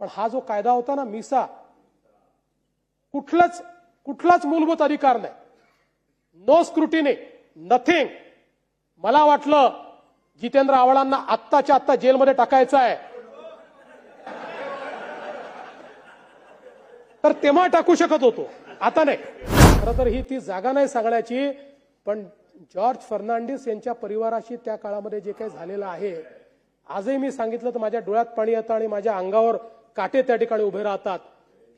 पण हा जो कायदा होता ना मिसा कुठलाच कुठलाच मूलभूत अधिकार नाही. नो स्क्रुटिनी नथिंग मला वाटलं जितेंद्र आव्हाडांना आत्ताच्या आत्ता जेलमध्ये टाकायचं आहे. तर तेव्हा टाकू शकत होतो आता नाही. खरं तर ही ती जागा नाही सांगण्याची पण जॉर्ज फर्नांडिस यांच्या परिवाराशी त्या काळामध्ये जे काही झालेलं आहे आजही मी सांगितलं तर माझ्या डोळ्यात पाणी येतं आणि माझ्या अंगावर काटे त्या ठिकाणी उभे राहतात.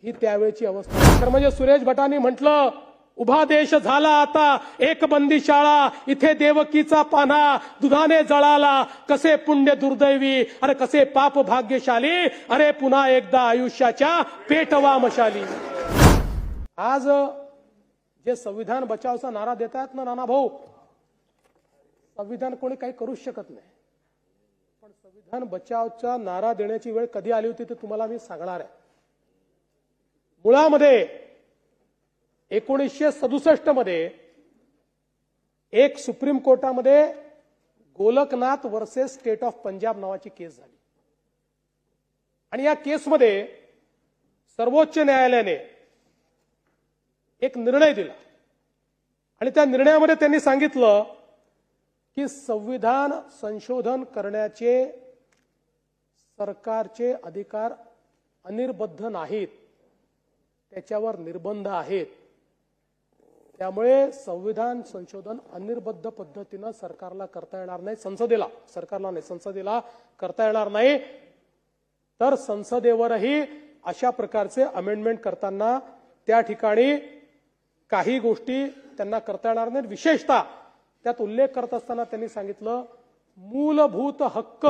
ही त्यावेळची अवस्था तर म्हणजे सुरेश भटांनी म्हटलं उभा देश झाला आता एक बंदी शाळा इथे देवकीचा पाना दुधाने जळाला. कसे पुण्य दुर्दैवी अरे कसे पाप भाग्यशाली अरे पुन्हा एकदा आयुष्याच्या पेटवा मशाली आज जे संविधान बचावचा नारा देतात ना नाना भाऊ संविधान कोणी काही करूच शकत नाही. संविधान बचावचा नारा देण्याची वेळ कधी आली होती ते तुम्हाला मी सांगणार आहे. मुळामध्ये एकोणीसशे सदुसष्टमध्ये एक सुप्रीम कोर्टामध्ये Golaknath versus state of Punjab नावाची केस झाली. आणि या केसमध्ये सर्वोच्च न्यायालयाने एक निर्णय दिला. आणि त्या निर्णयामध्ये त्यांनी सांगितलं की संविधान संशोधन करण्याचे सरकारचे अधिकार अनिर्बद्ध नाहीत. त्याच्यावर निर्बंध आहेत. त्यामुळे संविधान संशोधन अनिर्बद्ध पद्धतीनं सरकारला करता येणार नाही. संसदेला सरकारला नाही संसदेला करता येणार नाही. तर संसदेवरही अशा प्रकारचे अमेंडमेंट करताना त्या ठिकाणी काही गोष्टी त्यांना करता येणार नाहीत. विशेषतः त्यात उल्लेख करत असताना त्यांनी सांगितलं मूलभूत हक्क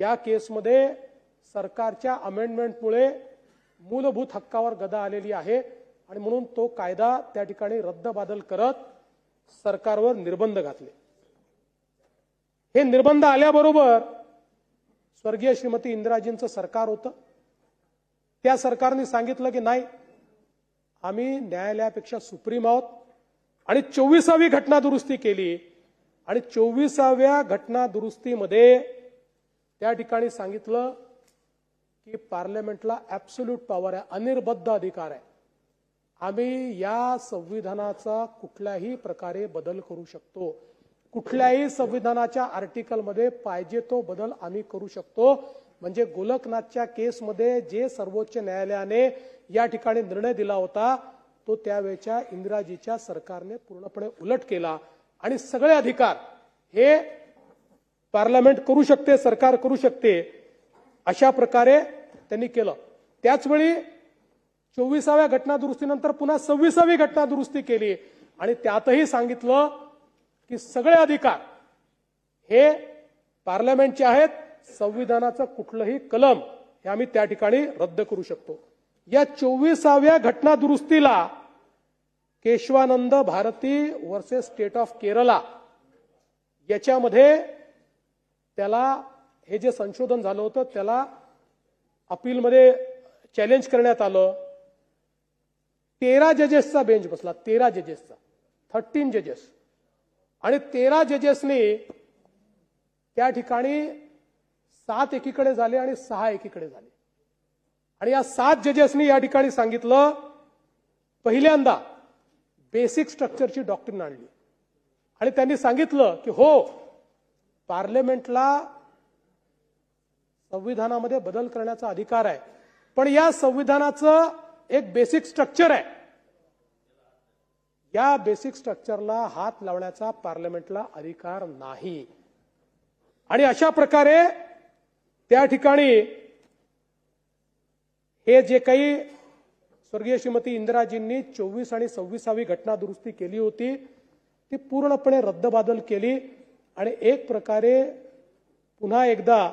या केसमध्ये सरकारच्या अमेंडमेंटमुळे मूलभूत हक्कावर गदा आलेली आहे आणि म्हणून तो कायदा त्या ठिकाणी रद्दबादल करत सरकारवर निर्बंध घातले. हे निर्बंध आल्याबरोबर स्वर्गीय श्रीमती इंदिराजींचं सरकार होतं. त्या सरकारने सांगितलं की नाही आम्ही न्यायालयापेक्षा सुप्रीम आहोत. आणि चोवीसावी घटना दुरुस्ती केली. आणि चोवीसाव्या घटना दुरुस्तीमध्ये त्या ठिकाणी सांगितलं की पार्लमेंटला ऍब्सोल्यूट पॉवर आहे अनिर्बद्ध अधिकार आहे. आम्ही या संविधानाचा कुठल्याही प्रकारे बदल करू शकतो. कुठल्याही संविधानाच्या आर्टिकलमध्ये पाहिजे तो बदल आम्ही करू शकतो. म्हणजे गोलकनाथच्या केसमध्ये जे सर्वोच्च न्यायालयाने या ठिकाणी निर्णय दिला होता तो त्यावेळच्या इंद्राजीच्या सरकारने पूर्णपणे उलट केला. आणि सगळे अधिकार हे पार्लमेंट करू शकते सरकार करू शकते अशा प्रकारे त्यांनी केलं. त्याचवेळी चोवीसाव्या घटनादुरुस्तीनंतर पुन्हा सव्वीसावी घटना दुरुस्ती केली. आणि त्यातही सांगितलं की सगळे अधिकार हे पार्लमेंटचे आहेत. संविधानाचं कुठलंही कलम हे आम्ही त्या ठिकाणी रद्द करू शकतो. या चोवीसाव्या घटना दुरुस्तीला Keshavananda Bharati versus state of Kerala. याच्यामध्ये त्याला हे जे संशोधन झालं होतं त्याला अपीलमध्ये चॅलेंज करण्यात आलं. तेरा जजेसचा बेंच बसला तेरा जजेसचा थर्टीन जजेस आणि तेरा जजेसनी त्या ठिकाणी सात एकीकडे झाले आणि सहा एकीकडे झाले. आणि या सात जजेसनी या ठिकाणी सांगितलं पहिल्यांदा बेसिक स्ट्रक्चरची डॉक्टरीन आणली. आणि त्यांनी सांगितलं की हो पार्लमेंटला संविधानामध्ये बदल करण्याचा अधिकार आहे. पण या संविधानाचं एक बेसिक स्ट्रक्चर आहे. या बेसिक स्ट्रक्चरला हात लावण्याचा पार्लमेंटला अधिकार नाही. आणि अशा प्रकारे त्या ठिकाणी हे जे काही स्वर्गीय श्रीमती इंदिराजींनी चोवीस आणि सव्वीसावी घटना दुरुस्ती केली होती. ती पूर्णपणे रद्दबादल केली आणि एक प्रकारे पुन्हा एकदा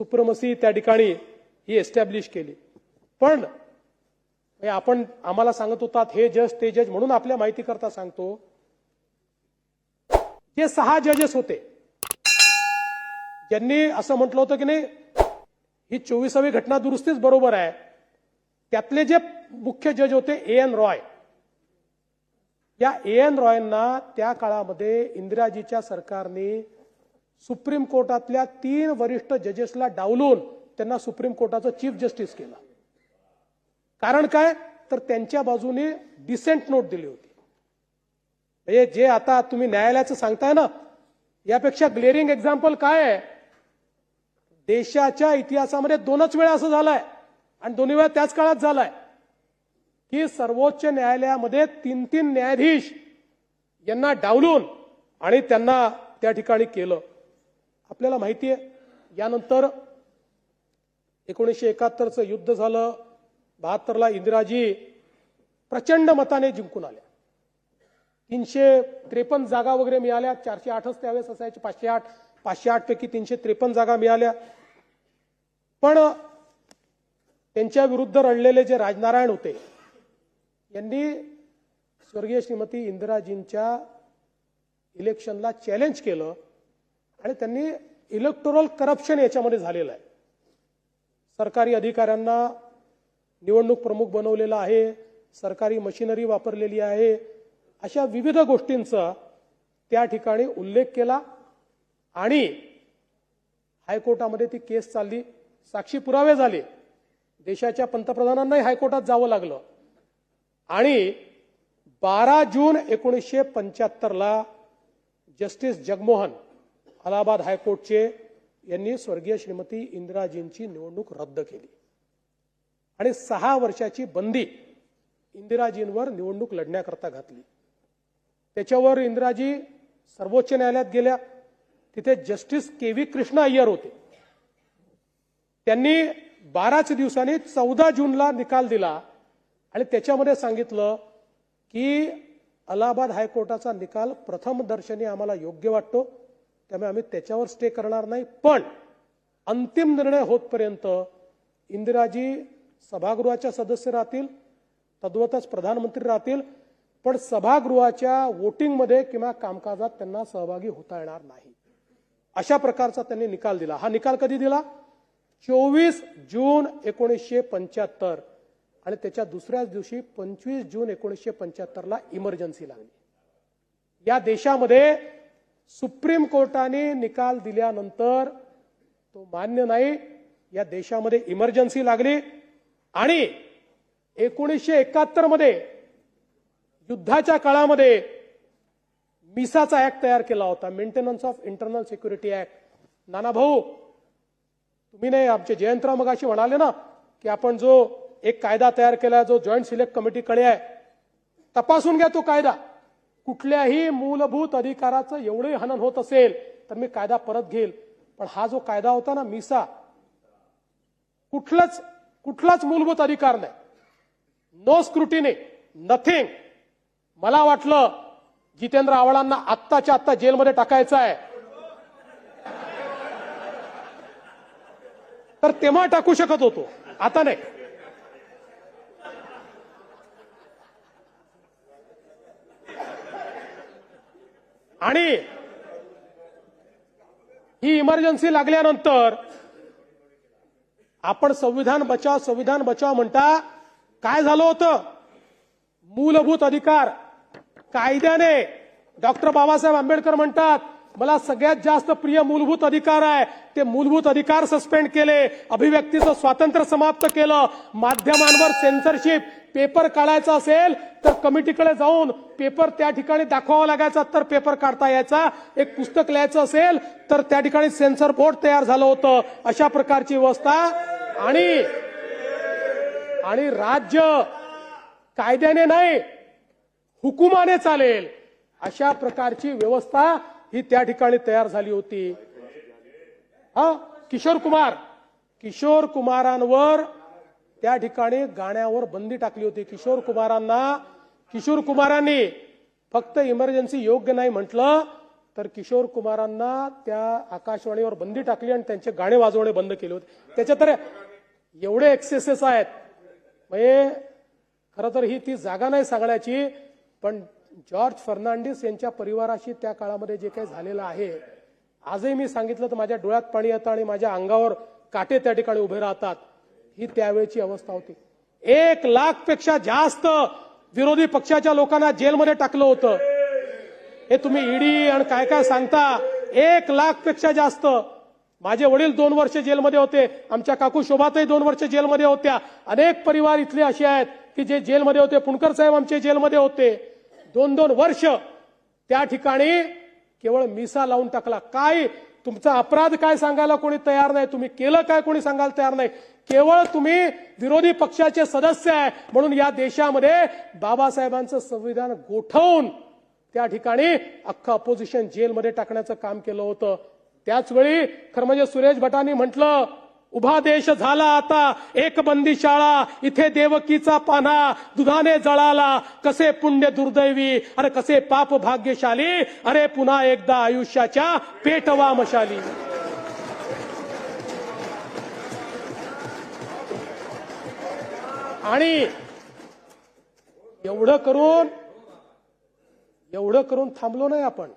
सुप्रमसी त्या ठिकाणी ही एस्टॅब्लिश केली. पण आपण आम्हाला सांगत होतात हे जज ते जज म्हणून आपल्या माहिती करता सांगतो. जे सहा जजेस होते. ज्यांनी असं म्हटलं होतं की नाही ही चोवीसावी घटना दुरुस्तीच बरोबर आहे. त्यातले जे मुख्य जज होते ए एन रॉय या ए एन रॉयना त्या काळामध्ये इंदिराजीच्या सरकारने सुप्रीम कोर्टातल्या तीन वरिष्ठ जजेसला डावलून त्यांना सुप्रीम कोर्टाचं चीफ जस्टिस केलं. कारण काय? तर त्यांच्या बाजूने डिसेंट नोट दिली होती. म्हणजे जे आता तुम्ही न्यायालयाचं सांगताय ना यापेक्षा ग्लेअरिंग एक्झाम्पल काय आहे? देशाच्या इतिहासामध्ये दोनच वेळा असं झालंय. आणि दोन्ही वेळा त्याच काळात झालाय की सर्वोच्च न्यायालयामध्ये तीन तीन न्यायाधीश यांना डावलून आणि त्यांना त्या ठिकाणी केलं. आपल्याला माहिती आहे यानंतर एकोणीसशे एकाहत्तरचं युद्ध झालं बहात्तरला इंदिराजी प्रचंड मताने जिंकून आल्या. तीनशे त्रेपन्न जागा वगैरे मिळाल्या चारशे आठच त्यावेळेस असायचे पाचशे आठ पाचशे आठ पैकी तीनशे त्रेपन्न जागा मिळाल्या. पण त्यांच्या विरुद्ध रडलेले जे राजनारायण होते यांनी स्वर्गीय श्रीमती इंदिराजींच्या इलेक्शनला चॅलेंज केलं आणि त्यांनी इलेक्टोरल करप्शन याच्यामध्ये झालेलं आहे. सरकारी अधिकाऱ्यांना निवडणूक प्रमुख बनवलेलं आहे सरकारी मशिनरी वापरलेली आहे अशा विविध गोष्टींचा त्या ठिकाणी उल्लेख केला आणि हायकोर्टामध्ये ती केस चालली साक्षी पुरावे झाले. देशाच्या पंतप्रधानांनाही हायकोर्टात जावं लागलं. आणि बारा जून एकोणीसशे पंच्याहत्तरला जस्टिस जगमोहन अलाहाबाद हायकोर्टचे यांनी स्वर्गीय श्रीमती इंदिराजींची निवडणूक रद्द केली. आणि सहा वर्षाची बंदी इंदिराजींवर निवडणूक लढण्याकरता घातली. त्याच्यावर इंदिराजी सर्वोच्च न्यायालयात गेल्या. तिथे justice K V Krishna Iyer होते. त्यांनी बाराच दिवसांनी चौदा जूनला निकाल दिला आणि त्याच्यामध्ये सांगितलं की अलाहाबाद हायकोर्टाचा निकाल प्रथम दर्शनी आम्हाला योग्य वाटतो त्यामुळे आम्ही त्याच्यावर स्टे करणार नाही. पण अंतिम निर्णय होतपर्यंत इंदिराजी सभागृहाच्या सदस्य राहतील तद्वतच प्रधानमंत्री राहतील पण सभागृहाच्या वोटिंगमध्ये किंवा कामकाजात त्यांना सहभागी होता येणार नाही. अशा प्रकारचा त्यांनी निकाल दिला. हा निकाल कधी दिला? चोवीस जून एकोणीसशे पंच्याहत्तर आणि त्याच्या दुसऱ्याच दिवशी पंचवीस जून एकोणीसशे पंच्याहत्तरला इमर्जन्सी लागली. या देशामध्ये सुप्रीम कोर्टाने निकाल दिल्यानंतर तो मान्य नाही या देशामध्ये इमर्जन्सी लागली आणि एकोणीसशे एकाहत्तरमध्ये युद्धाच्या काळामध्ये मिसाचा ऍक्ट तयार केला होता maintenance of internal security act नाना भाऊ तुम्ही नाही आमचे जयंतराव मगाशी म्हणाले ना की आपण जो एक कायदा तयार केला जो जॉईंट सिलेक्ट कमिटीकडे आहे तपासून घ्या तो कायदा. कुठल्याही मूलभूत अधिकाराचं एवढे हनन होत असेल तर मी कायदा परत घेईल. पण हा जो कायदा होता ना मिसा कुठलाच कुठलाच मूलभूत अधिकार नाही. नो स्क्रुटिनी नथिंग मला वाटलं जितेंद्र आव्हाडांना आत्ताच्या आत्ता जेलमध्ये टाकायचं आहे. तर तेव्हा टाकू शकत होतो. आता नाही. आणि ही इमर्जन्सी लागल्यानंतर आपण संविधान बचाव संविधान बचाव म्हणता काय झालं होतं? मूलभूत अधिकार कायद्याने डॉक्टर बाबासाहेब आंबेडकर म्हणतात मला सगळ्यात जास्त प्रिय मूलभूत अधिकार आहे. ते मूलभूत अधिकार सस्पेंड केले. अभिव्यक्तीचं स्वातंत्र्य समाप्त केलं. माध्यमांवर सेन्सरशिप पेपर काढायचा असेल तर कमिटीकडे जाऊन पेपर त्या ठिकाणी दाखवावा लागायचा. तर पेपर काढता यायचा. एक पुस्तक लिहायचं असेल तर त्या ठिकाणी सेन्सर बोर्ड तयार झालं होतं. अशा प्रकारची व्यवस्था. आणि आणि राज्य कायद्याने नाही हुकुमाने चालेल. अशा प्रकारची व्यवस्था ही त्या ठिकाणी तयार झाली होती. हा? किशोर कुमार. किशोर कुमारांवर त्या ठिकाणी गाण्यावर बंदी टाकली होती. किशोर कुमारांना किशोर कुमारांनी फक्त इमर्जन्सी योग्य नाही म्हटलं तर किशोर कुमारांना त्या आकाशवाणीवर बंदी टाकली आणि त्यांचे गाणे वाजवणे बंद केले होते. त्याच्यात तर एवढे एक्सेसेस आहेत. म्हणजे खरं तर ही ती जागा नाही सांगण्याची पण जॉर्ज फर्नांडिस यांच्या परिवाराशी त्या काळामध्ये जे काही झालेलं आहे आजही मी सांगितलं तर माझ्या डोळ्यात पाणी येतं आणि माझ्या अंगावर काटे त्या ठिकाणी उभे राहतात. ही त्यावेळची अवस्था होती. एक लाखपेक्षा जास्त विरोधी पक्षाच्या लोकांना जेलमध्ये टाकलं होतं. हे तुम्ही ईडी आणि काय काय सांगता? एक लाखपेक्षा जास्त. माझे वडील दोन वर्ष जेलमध्ये होते. आमच्या काकू शोभातही दोन वर्ष जेलमध्ये होत्या. अनेक परिवार इथले असे आहेत की जे जेलमध्ये होते. पुणकर साहेब आमचे जेलमध्ये होते. दोन दोन वर्ष त्या ठिकाणी केवळ मिसा लावून टाकला. काय? तुमचा अपराध काय सांगायला कोणी तयार नाही? तुम्ही केलं काय कोणी सांगायला तयार नाही? केवळ तुम्ही विरोधी पक्षाचे सदस्य आहे. म्हणून या देशामध्ये बाबासाहेबांचं संविधान गोठवून त्या ठिकाणी अख्खं अपोजिशन जेलमध्ये टाकण्याचं काम केलं होतं. त्याचवेळी खरं म्हणजे सुरेश भटांनी म्हटलं उभा देश झाला आता एक बंदी शाळा इथे देवकीचा पान्हा दुधाने जळाला. कसे पुण्य दुर्दैवी अरे कसे पाप भाग्यशाली अरे पुन्हा एकदा आयुष्याच्या पेटवा मशाली आणि एवढं करून एवढं करून थांबलो नाही आपण.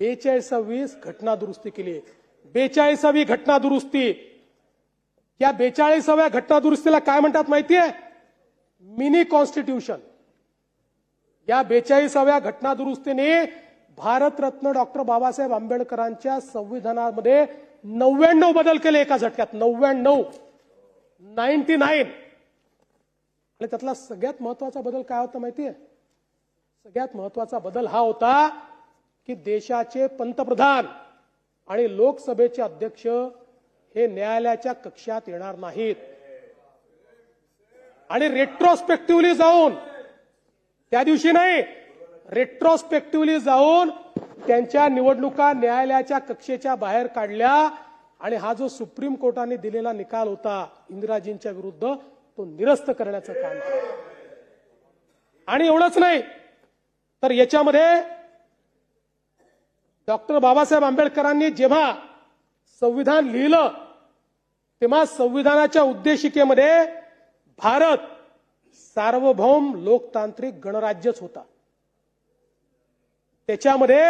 बेचाळीसावीस घटना दुरुस्ती केली बेचाळीसावी घटना दुरुस्ती. या बेचाळीसाव्या घटना दुरुस्तीला काय म्हणतात माहितीये? Mini constitution. या बेचाळीसाव्या घटना दुरुस्तीने भारतरत्न डॉक्टर बाबासाहेब आंबेडकरांच्या संविधानामध्ये नव्याण्णव बदल केले एका झटक्यात. नव्याण्णव. Ninety nine. आणि त्यातला सगळ्यात महत्त्वाचा बदल काय होता माहितीये? सगळ्यात महत्त्वाचा बदल हा होता की देशाचे पंतप्रधान आणि लोकसभेचे अध्यक्ष हे न्यायालयाच्या कक्षात येणार नाहीत. आणि रेट्रोस्पेक्टिव्हली जाऊन त्या दिवशी नाही रेट्रोस्पेक्टिव्हली जाऊन त्यांच्या निवडणुका न्यायालयाच्या कक्षेच्या बाहेर काढल्या आणि हा जो सुप्रीम कोर्टाने दिलेला निकाल होता इंदिराजींच्या विरुद्ध तो निरस्त करण्याचं काम आणि एवढंच नाही तर याच्यामध्ये डॉक्टर बाबासाहेब आंबेडकरांनी जेव्हा संविधान लिहिलं तेव्हा संविधानाच्या उद्देशिकेमध्ये भारत सार्वभौम लोकतांत्रिक गणराज्यच होता. त्याच्यामध्ये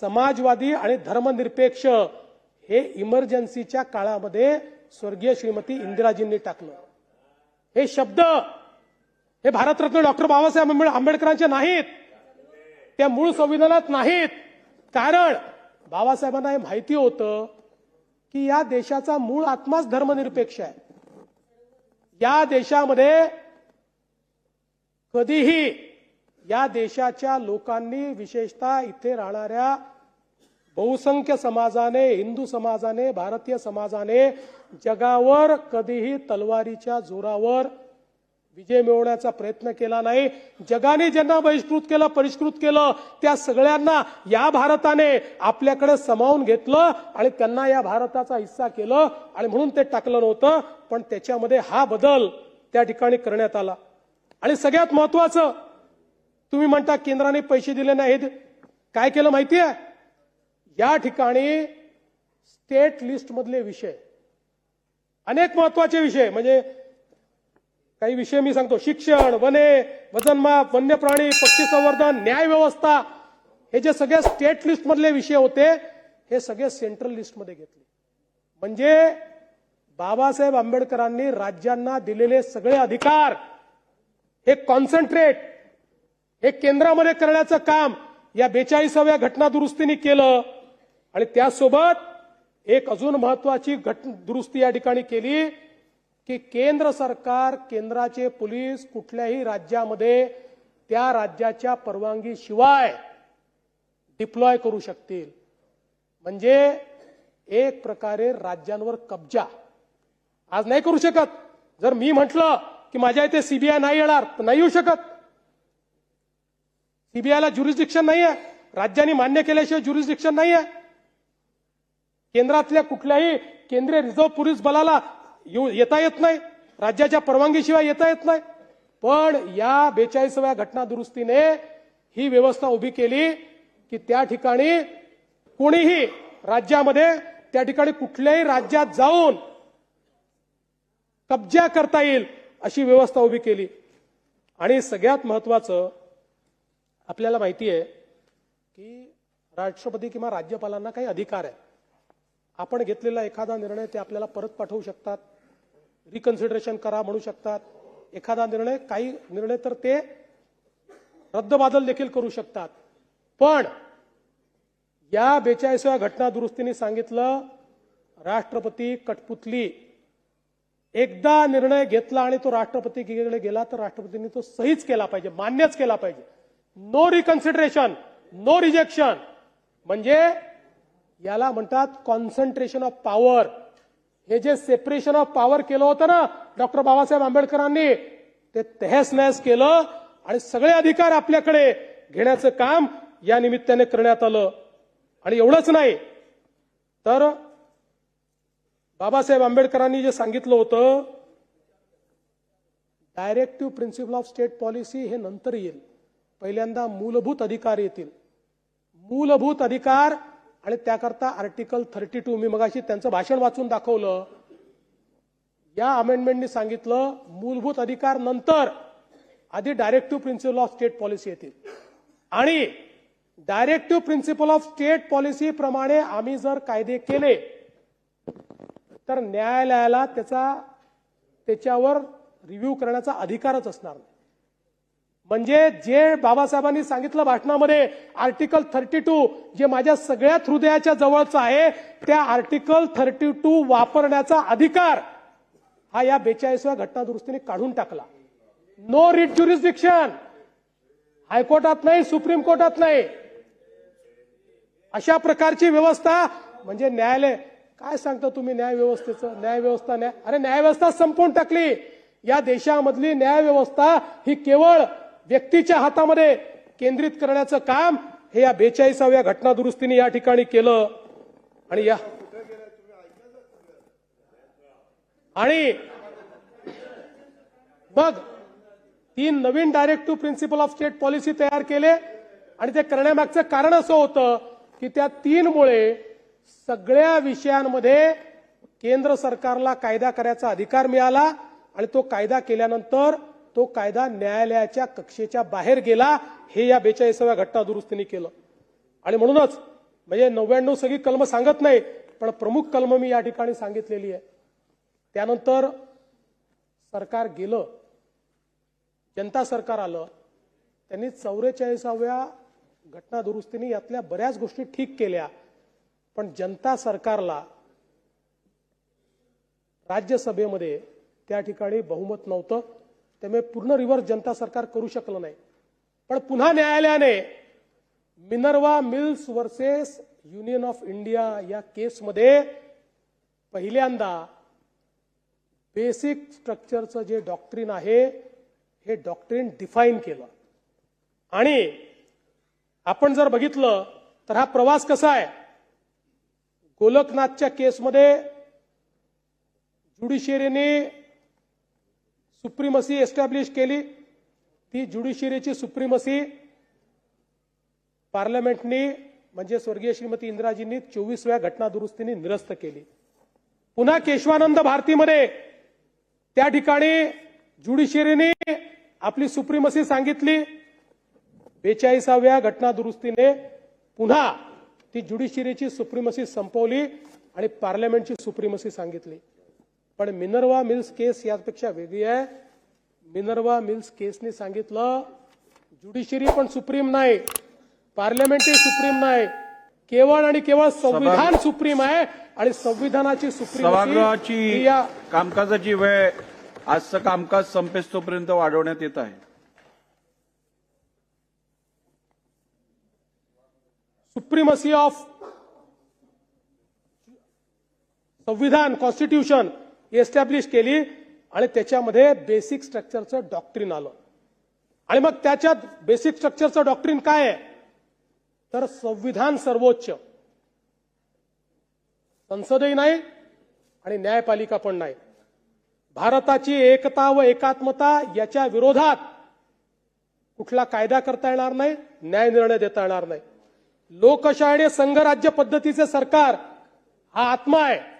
समाजवादी आणि धर्मनिरपेक्ष हे इमर्जन्सीच्या काळामध्ये स्वर्गीय श्रीमती इंदिराजींनी टाकलं. हे शब्द हे भारतरत्न डॉक्टर बाबासाहेब आंबेड- आंबेडकरांचे नाहीत. त्या मूळ संविधानात नाहीत. कारण बाबासाहेबांना हे माहिती होतं की या देशाचा मूळ आत्माच धर्मनिरपेक्ष आहे. या देशामध्ये कधीही या देशाच्या लोकांनी विशेषतः इथे राहणाऱ्या बहुसंख्य समाजाने हिंदू समाजाने भारतीय समाजाने जगावर कधीही तलवारीच्या जोरावर विजय मिळवण्याचा प्रयत्न केला नाही. जगाने ज्यांना बहिष्कृत केलं परिष्कृत केलं त्या सगळ्यांना या भारताने आपल्याकडे समावून घेतलं आणि त्यांना या भारताचा हिस्सा केलं आणि म्हणून ते टाकलं नव्हतं. पण त्याच्यामध्ये हा बदल त्या ठिकाणी करण्यात आला. आणि सगळ्यात महत्वाचं तुम्ही म्हणता केंद्राने पैसे दिले नाहीत. काय केलं माहितीये? या ठिकाणी स्टेट लिस्टमधले विषय अनेक महत्त्वाचे विषय म्हणजे काही विषय मी सांगतो. शिक्षण वने वजनमाप वन्य प्राणी पक्षी संवर्धन न्याय व्यवस्था हे जे सगळे स्टेट लिस्ट मधले विषय होते हे सगळे सेंट्रल लिस्टमध्ये घेतले. म्हणजे बाबासाहेब आंबेडकरांनी राज्यांना दिलेले सगळे अधिकार हे कॉन्सन्ट्रेट हे केंद्रामध्ये करण्याचं काम या बेचाळीसाव्या घटना दुरुस्तीने केलं. आणि त्यासोबत एक अजून महत्वाची घट दुरुस्ती या ठिकाणी केली की केंद्र सरकार केंद्राचे पोलीस कुठल्याही राज्यामध्ये त्या राज्याच्या परवानगीशिवाय डिप्लॉय करू शकतील. म्हणजे एक प्रकारे राज्यांवर कब्जा. आज नाही करू शकत. जर मी म्हटलं की माझ्या इथे सीबीआय नाही येणार तर नाही येऊ शकत. सीबीआयला ज्युरिस्डिक्शन नाही आहे राज्यांनी मान्य केल्याशिवाय ज्युरिस्डिक्शन नाही आहे केंद्रातल्या कुठल्याही केंद्रीय रिझर्व्ह पोलीस बलाला येऊ येता येत नाही. राज्याच्या परवानगीशिवाय येता येत नाही. पण या बेचाळीसाव्या घटना दुरुस्तीने ही व्यवस्था उभी केली की त्या ठिकाणी कोणीही राज्यामध्ये त्या ठिकाणी कुठल्याही राज्यात जाऊन कब्जा करता येईल अशी व्यवस्था उभी केली. आणि सगळ्यात महत्वाचं आपल्याला माहिती आहे की राष्ट्रपती किंवा राज्यपालांना काही अधिकार आहे आपण घेतलेला एखादा निर्णय ते आपल्याला परत पाठवू शकतात. रिकन्सिडरेशन करा म्हणू शकतात. एखादा निर्णय काही निर्णय तर ते रद्दबादल देखील करू शकतात. पण या बेचाळीसव्या घटना दुरुस्तीने सांगितलं राष्ट्रपती कठपुतली एकदा निर्णय घेतला आणि तो राष्ट्रपतीकडे गेला तर राष्ट्रपतींनी तो सहीच केला पाहिजे मान्यच केला पाहिजे. नो रिकन्सिडरेशन नो रिजेक्शन म्हणजे याला म्हणतात कॉन्सन्ट्रेशन ऑफ पॉवर हे जे सेपरेशन ऑफ पॉवर केलं होतं ना डॉक्टर बाबासाहेब आंबेडकरांनी ते तहस नहस केलं आणि सगळे अधिकार आपल्याकडे घेण्याचं काम या निमित्ताने करण्यात आलं. आणि एवढंच नाही तर बाबासाहेब आंबेडकरांनी जे सांगितलं होतं directive principle of state policy हे नंतर येईल. पहिल्यांदा मूलभूत अधिकार येतील. मूलभूत अधिकार आणि त्याकरता आर्टिकल थर्टी टू मी मगाशी त्यांचं भाषण वाचून दाखवलं. या अमेंडमेंटनी सांगितलं मूलभूत अधिकार नंतर आधी directive principle of state policy येतील. आणि directive principle of state policy प्रमाणे आम्ही जर कायदे केले तर न्यायालयाला त्याचा त्याच्यावर रिव्ह्यू करण्याचा अधिकारच असणार नाही. म्हणजे जे बाबासाहेबांनी सांगितलं भाषणामध्ये आर्टिकल थर्टी टू जे माझ्या सगळ्यात हृदयाच्या जवळचं आहे त्या आर्टिकल थर्टी टू वापरण्याचा अधिकार हा या बेचाळीसव्या घटना दुरुस्तीने काढून टाकला. नो रिट ज्युरिस्डिक्शन हायकोर्टात नाही सुप्रीम कोर्टात नाही. अशा प्रकारची व्यवस्था म्हणजे न्यायालय काय सांगता तुम्ही न्यायव्यवस्थेचं न्यायव्यवस्था न्याय अरे न्यायव्यवस्था संपवून टाकली. या देशामधली न्यायव्यवस्था ही केवळ व्यक्तीच्या हातामध्ये केंद्रित करण्याचं काम हे या बेचाळीसाव्या घटना दुरुस्तीने या ठिकाणी केलं. आणि या आणि मग तीन नवीन directive principle of state policy तयार केले. आणि ते करण्यामागचं कारण असं होतं की त्या तीनमुळे सगळ्या विषयांमध्ये केंद्र सरकारला कायदा करायचा अधिकार मिळाला. आणि तो कायदा केल्यानंतर तो कायदा न्यायालयाच्या कक्षेच्या बाहेर गेला हे या बेचाळीसाव्या घटना दुरुस्तीने केलं. आणि म्हणूनच म्हणजे नव्याण्णव सगळी कलम सांगत नाही पण प्रमुख कलम मी या ठिकाणी सांगितलेली आहे. त्यानंतर सरकार गेलं जनता सरकार आलं त्यांनी चौवेचाळीसाव्या घटना दुरुस्तीने यातल्या बऱ्याच गोष्टी ठीक केल्या पण जनता सरकारला राज्यसभेमध्ये त्या ठिकाणी बहुमत नव्हतं. त्यामुळे पूर्ण रिव्हर्स जनता सरकार करू शकलं नाही. पण पुन्हा न्यायालयाने Minerva Mills versus Union of India या केसमध्ये पहिल्यांदा बेसिक स्ट्रक्चरचं जे डॉक्ट्रिन आहे हे डॉक्ट्रिन डिफाईन केलं. आणि आपण जर बघितलं तर हा प्रवास कसा आहे? गोलकनाथच्या केसमध्ये ज्युडिशियरीने सुप्रीमसी एस्टॅब्लिश केली. ती ज्युडिशियरीची सुप्रीमसी पार्लमेंटनी म्हणजे स्वर्गीय श्रीमती इंदिराजींनी चोवीसव्या घटना दुरुस्तीने निरस्त केली. पुन्हा केशवानंद भारतीमध्ये त्या ठिकाणी ज्युडिशियरीने आपली सुप्रीमसी सांगितली. बेचाळीसाव्या घटना दुरुस्तीने पुन्हा ती ज्युडिशियरीची सुप्रीमसी संपवली आणि पार्लमेंटची सुप्रीमसी सांगितली. पण मिनर्वा मिल्स केस यापेक्षा वेगळी आहे. मिनर्वा मिल्स केसने सांगितलं ज्युडिशियरी पण सुप्रीम नाही पार्लमेंटही सुप्रीम नाही केवळ आणि केवळ संविधान सुप्रीम आहे आणि संविधानाची सुप्रीम सभागृहाची कामकाजाची वेळ आजचं कामकाज संपेस्तोपर्यंत वाढवण्यात येत आहे. सुप्रीमसी ऑफ संविधान कॉन्स्टिट्यूशन एस्टॅब्लिश केली आणि त्याच्यामध्ये बेसिक स्ट्रक्चरचं डॉक्ट्रिन आलं. आणि मग त्याच्यात बेसिक स्ट्रक्चरचं डॉक्ट्रिन काय आहे? तर संविधान सर्वोच्च. संसदही नाही आणि न्यायपालिका पण नाही. भारताची एकता व एकात्मता याच्या विरोधात कुठला कायदा करता येणार नाही न्याय निर्णय देता येणार नाही. लोकशाही आणि संघराज्य पद्धतीचे सरकार हा आत्मा आहे.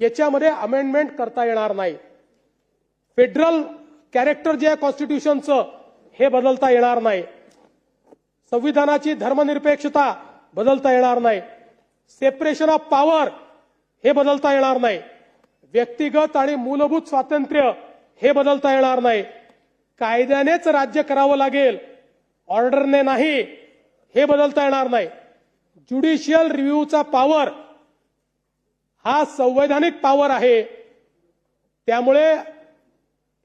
याच्यामध्ये अमेंडमेंट करता येणार नाही. फेडरल कॅरेक्टर जे आहे कॉन्स्टिट्यूशनचं हे बदलता येणार नाही. संविधानाची धर्मनिरपेक्षता बदलता येणार नाही. सेपरेशन ऑफ पॉवर हे बदलता येणार नाही. व्यक्तिगत आणि मूलभूत स्वातंत्र्य हे बदलता येणार नाही. कायद्यानेच राज्य करावं लागेल. ऑर्डरने नाही. हे बदलता येणार नाही. ज्युडिशियल रिव्ह्यूचा पॉवर हा संवैधानिक पॉवर आहे. त्यामुळे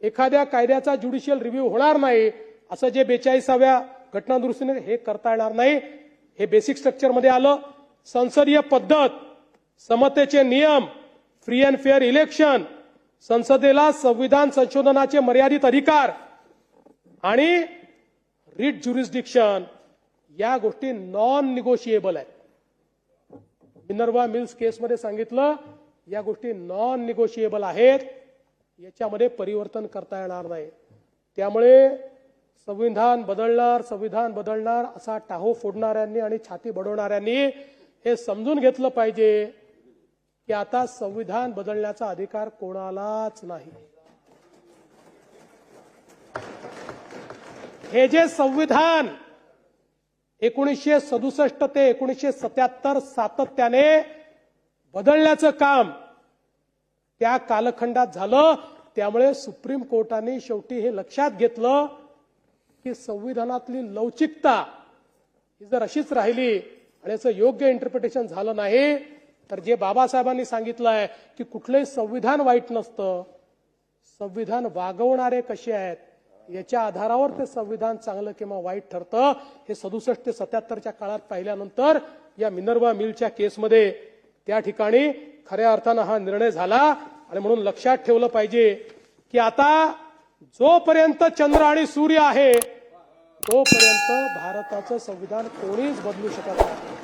एखाद्या कायद्याचा ज्युडिशियल रिव्ह्यू होणार नाही असं जे बेचाळीसाव्या घटनादुरुस्तीने हे करता येणार नाही हे बेसिक स्ट्रक्चरमध्ये आलं. संसदीय पद्धत समतेचे नियम फ्री अँड फेअर इलेक्शन संसदेला संविधान संशोधनाचे मर्यादित अधिकार आणि रिट ज्युरिस्डिक्शन या गोष्टी नॉन निगोशिएबल आहेत. मिनर्वा मिल्स केसमध्ये सांगितलं या गोष्टी नॉन निगोशिएबल आहेत याच्यामध्ये परिवर्तन करता येणार नाही. त्यामुळे संविधान बदलणार संविधान बदलणार असा टाहो फोडणाऱ्यांनी आणि छाती बडवणाऱ्यांनी हे समजून घेतलं पाहिजे की आता संविधान बदलण्याचा अधिकार कोणालाच नाही. हे जे संविधान एकोणीसशे सदुसष्ट ते एकोणीसशे सत्याहत्तर सातत्याने बदलण्याचं काम त्या कालखंडात झालं. त्यामुळे सुप्रीम कोर्टाने शेवटी हे लक्षात घेतलं की संविधानातली लवचिकता ही जर अशीच राहिली आणि याचं योग्य इंटरप्रिटेशन झालं नाही तर जे बाबासाहेबांनी सांगितलंय की कुठलंही संविधान वाईट नसतं संविधान वागवणारे कसे आहेत याच्या आधारावर ते संविधान चांगलं किंवा वाईट ठरतं हे सदुसष्ट ते सत्याहत्तरच्या काळात पाहिल्यानंतर या मिनर्वा मिलच्या केसमध्ये त्या ठिकाणी खऱ्या अर्थानं हा निर्णय झाला आणि म्हणून लक्षात ठेवलं पाहिजे की आता जोपर्यंत चंद्र आणि सूर्य आहे तोपर्यंत भारताचं संविधान कोणीच बदलू शकत नाही.